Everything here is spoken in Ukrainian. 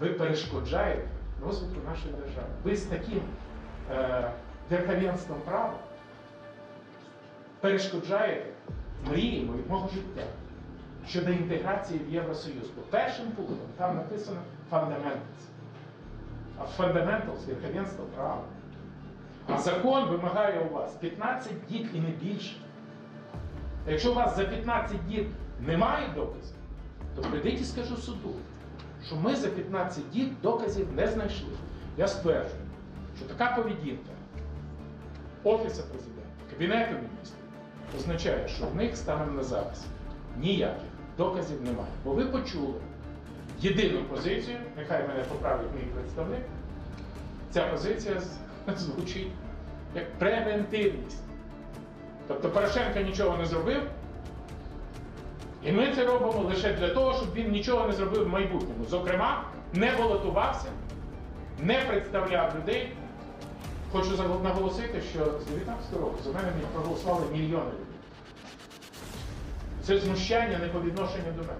Ви перешкоджаєте розвитку нашої держави. Ви з таким е, верховенством права перешкоджаєте мрії мого життя щодо інтеграції в Євросоюз. Бо першим пунктом там написано fundamentals. А fundamentals – верховенство права. А закон вимагає у вас 15 діб і не більше. Якщо у вас за 15 діб немає доказів, то прийдіть і скажу суду, що ми за 15 діб доказів не знайшли. Я стверджую, що така поведінка Офісу президента, Кабінету міністрів означає, що в них станом на зараз ніяких доказів немає. Бо ви почули єдину позицію, нехай мене поправить мій представник, ця позиція звучить як превентивність. Тобто Порошенко нічого не зробив, і ми це робимо лише для того, щоб він нічого не зробив в майбутньому. Зокрема, не балотувався, не представляв людей. Хочу наголосити, що з 19 року за мене проголосували мільйони людей. Це знущання не по відношенню до мене.